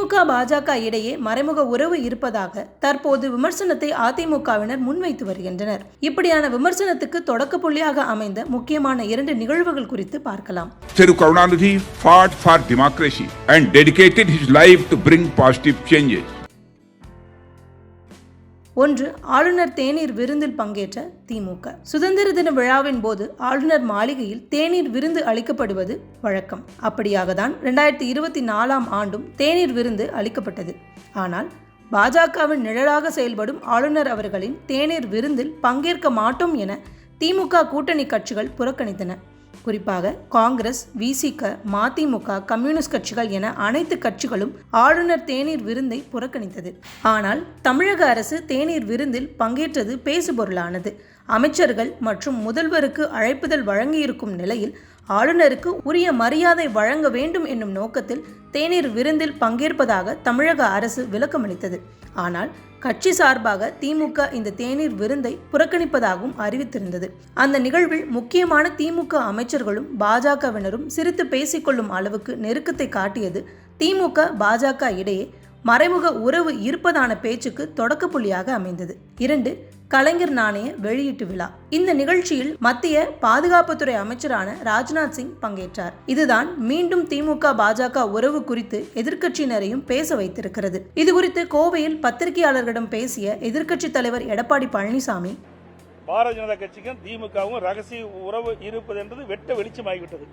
திமுக பாஜக இடையே மறைமுக உறவு இருப்பதாக தற்போது விமர்சனத்தை அதிமுகவினர் முன்வைத்து வருகின்றனர் இப்படியான விமர்சனத்துக்கு தொடக்க புள்ளியாக அமைந்த முக்கியமான இரண்டு நிகழ்வுகள் குறித்து பார்க்கலாம் Thiru Karunanidhi fought for democracy and dedicated his life to bring positive changes. ஒன்று ஆளுநர் தேநீர் விருந்தில் பங்கேற்ற திமுக. சுதந்திர தின விழாவின் போது ஆளுநர் மாளிகையில் தேநீர் விருந்து அளிக்கப்படுவது வழக்கம். அப்படியாக தான் ரெண்டாயிரத்தி இருபத்தி நாலாம் ஆண்டும் தேநீர் விருந்து அளிக்கப்பட்டது. ஆனால் பாஜகவின் நிழலாக செயல்படும் ஆளுநர் அவர்களின் தேநீர் விருந்தில் பங்கேற்க மாட்டோம் என திமுக கூட்டணி கட்சிகள் புறக்கணித்தன. குறிப்பாக காங்கிரஸ் விசிக மதிமுக கம்யூனிஸ்ட் கட்சிகள் என அனைத்து கட்சிகளும் ஆளுநர் தேநீர் விருந்தை புறக்கணித்தது. ஆனால் தமிழக அரசு தேநீர் விருந்தில் பங்கேற்றது பேசுபொருளானது. அமைச்சர்கள் மற்றும் முதல்வருக்கு அழைப்புதல் வழங்கியிருக்கும் நிலையில் ஆளுநருக்கு உரிய மரியாதை வழங்க வேண்டும் என்னும் நோக்கத்தில் தேநீர் விருந்தில் பங்கேற்பதாக தமிழக அரசு விளக்கமளித்தது. ஆனால் கட்சி சார்பாக திமுக இந்த தேநீர் விருந்தை புறக்கணிப்பதாகவும் அறிவித்திருந்தது. அந்த நிகழ்வில் முக்கியமான திமுக அமைச்சர்களும் பாஜகவினரும் சிரித்து பேசிக்கொள்ளும் அளவுக்கு நெருக்கத்தை காட்டியது திமுக பாஜக இடையே மறைமுக உறவு இருப்பதான பேச்சுக்கு தொடக்க புள்ளியாக அமைந்தது. இரண்டு கலைஞர் நாணய வெளியீட்டு விழா. இந்த நிகழ்ச்சியில் மத்திய பாதுகாப்புத்துறை அமைச்சரான ராஜ்நாத் சிங் பங்கேற்றார். இதுதான் மீண்டும் திமுக பாஜக உறவு குறித்து எதிர்க்கட்சியினரையும் பேச வைத்திருக்கிறது. இது குறித்து கோவையில் பத்திரிகையாளர்களிடம் பேசிய எதிர்க்கட்சித் தலைவர் எடப்பாடி பழனிசாமி பாரதிய ஜனதா கட்சிக்கும் திமுகவும் ரகசிய உறவு இருப்பது என்பது வெட்ட வெளிச்சமாகிவிட்டது.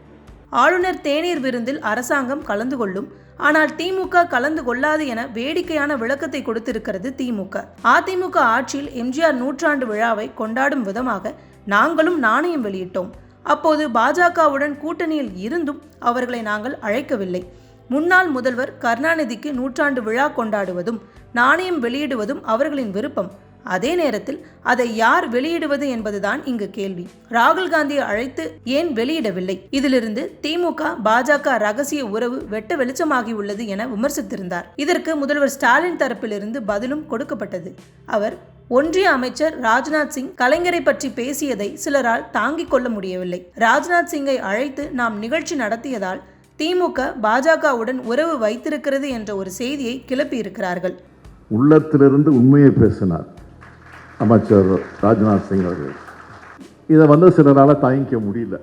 ஆளுநர் தேநீர் விருந்தில் அரசாங்கம் கலந்து கொள்ளும். ஆனால் திமுக கலந்து கொள்ளாது என வேடிக்கையான விளக்கத்தை கொடுத்திருக்கிறது திமுக. அதிமுக ஆட்சியில் எம்ஜிஆர் நூற்றாண்டு விழாவை கொண்டாடும் விதமாக நாங்களும் நாணயம் வெளியிட்டோம். அப்போது பாஜகவுடன் கூட்டணியில் இருந்தும் அவர்களை நாங்கள் அழைக்கவில்லை. முன்னாள் முதல்வர் கருணாநிதிக்கு நூற்றாண்டு விழா கொண்டாடுவதும் நாணயம் வெளியிடுவதும் அவர்களின் விருப்பம். அதே நேரத்தில் அதை யார் வெளியிடுவது என்பதுதான் இங்கு கேள்வி. ராகுல் காந்தியை அழைத்து ஏன் வெளியிடவில்லை? இதிலிருந்து திமுக பாஜக ரகசிய உறவு வெட்ட வெளிச்சமாகியுள்ளது என விமர்சித்திருந்தார். இதற்கு முதல்வர் ஸ்டாலின் தரப்பிலிருந்து பதிலும் கொடுக்கப்பட்டது. அவர் ஒன்றிய அமைச்சர் ராஜ்நாத் சிங் கலைஞரை பற்றி பேசியதை சிலரால் தாங்கிக் கொள்ள முடியவில்லை. ராஜ்நாத் சிங்கை அழைத்து நாம் நிகழ்ச்சி நடத்தியதால் திமுக பாஜகவுடன் உறவு வைத்திருக்கிறது என்ற ஒரு செய்தியை கிளப்பியிருக்கிறார்கள். உள்ளத்திலிருந்து உண்மையை பேசினார். அமைச்சர் ராஜ்நாத் சிங் அவர்கள். இதை வந்து சிலரால் தாங்கிக்க முடியல.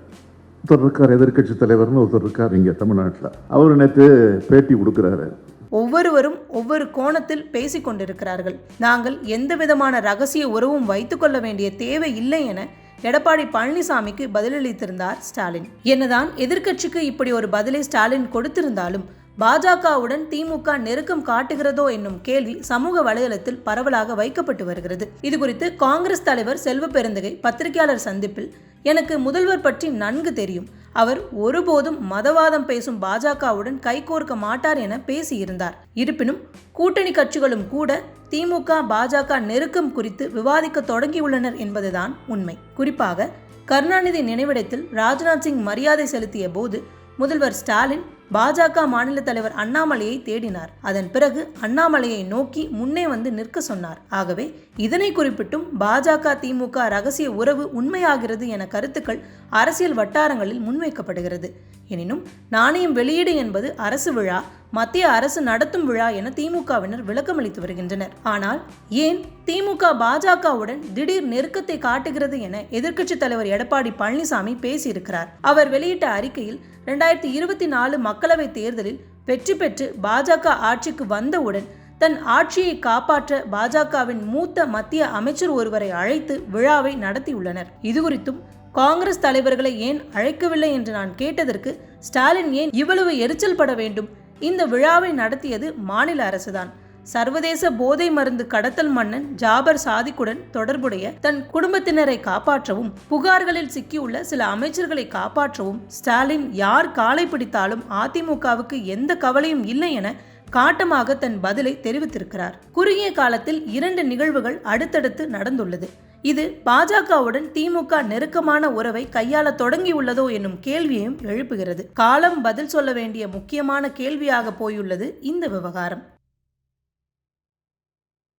ஒருத்தர் இருக்கார் எதிர்க்கட்சி தலைவர்னு ஒருத்தர் இருக்கார் இங்கே தமிழ்நாட்டில். அவர் நேற்று பேட்டி கொடுக்குறாரு. ஒவ்வொருவரும் ஒவ்வொரு கோணத்தில் பேசிக் கொண்டிருக்கிறார்கள். நாங்கள் எந்த விதமான ரகசிய உறவும் வைத்துக்கொள்ள வேண்டிய தேவை இல்லை என எடப்பாடி பழனிசாமிக்கு பதிலளித்திருந்தார் ஸ்டாலின். என்னதான் எதிர்க்கட்சிக்கு இப்படி ஒரு பதிலை ஸ்டாலின் கொடுத்திருந்தாலும் பாஜகவுடன் திமுக நெருக்கம் காட்டுகிறதோ என்னும் கேள்வி சமூக வலைதளத்தில் பரவலாக வைக்கப்பட்டு வருகிறது. இது குறித்து காங்கிரஸ் தலைவர் செல்வ பெருந்தகை பத்திரிகையாளர் சந்திப்பில் எனக்கு முதல்வர் பற்றி நன்கு தெரியும். அவர் ஒருபோதும் மதவாதம் பேசும் பாஜகவுடன் கைகோர்க்க மாட்டார் என பேசியிருந்தார். இருப்பினும் கூட்டணி கட்சிகளும் கூட திமுக பாஜக நெருக்கம் குறித்து விவாதிக்க தொடங்கியுள்ளனர் என்பதுதான் உண்மை. குறிப்பாக கருணாநிதி நினைவிடத்தில் ராஜ்நாத் சிங் மரியாதை செலுத்திய போது முதல்வர் ஸ்டாலின் பாஜக மாநில தலைவர் அண்ணாமலையை தேடினார். அதன் பிறகு அண்ணாமலையை நோக்கி முன்னே வந்து நிற்க சொன்னார். ஆகவே இதனை குறிப்பிட்டும் பாஜக திமுக ரகசிய உறவு உண்மையாகிறது என கருத்துக்கள் அரசியல் வட்டாரங்களில் முன்வைக்கப்படுகிறது. எனினும் நாணயம் வெளியீடு என்பது அரசு விழா மத்திய அரசு நடத்தும் விழா என திமுகவினர் விளக்கமளித்து வருகின்றனர். ஆனால் ஏன் திமுக பாஜகவுடன் திடீர் நெருக்கத்தை காட்டுகிறது என எதிர்க்கட்சித் தலைவர் எடப்பாடி பழனிசாமி பேசியிருக்கிறார். அவர் வெளியிட்ட அறிக்கையில் ரெண்டாயிரத்தி இருபத்தி நாலு மக்களவைத் தேர்தலில் வெற்றி பெற்று பாஜக ஆட்சிக்கு வந்தவுடன் தன் ஆட்சியை காப்பாற்ற பாஜகவின் மூத்த மத்திய அமைச்சர் ஒருவரை அழைத்து விழாவை நடத்தியுள்ளனர். இதுகுறித்தும் காங்கிரஸ் தலைவர்களை ஏன் அழைக்கவில்லை என்று நான் கேட்டதற்கு ஸ்டாலின் ஏன் இவ்வளவு எரிச்சல் பட வேண்டும்? இந்த விழாவை நடத்தியது மாநில அரசுதான். சர்வதேச போதை மருந்து கடத்தல் மன்னன் ஜாபர் சாதிக்குடன் தொடர்புடைய தன் குடும்பத்தினரை காப்பாற்றவும் புகார்களில் சிக்கியுள்ள சில அமைச்சர்களை காப்பாற்றவும் ஸ்டாலின் யார் காலை பிடித்தாலும் அதிமுகவுக்கு எந்த கவலையும் இல்லை என காட்டமாக தன் பதிலை தெரிவித்திருக்கிறார். குறுகிய காலத்தில் இரண்டு நிகழ்வுகள் அடுத்தடுத்து நடந்துள்ளது. இது பாஜகவுடன் திமுக நெருக்கமான உறவை கையாள தொடங்கியுள்ளதோ என்னும் கேள்வியையும் எழுப்புகிறது. காலம் பதில் சொல்ல வேண்டிய முக்கியமான கேள்வியாக போயுள்ளது இந்த விவகாரம்.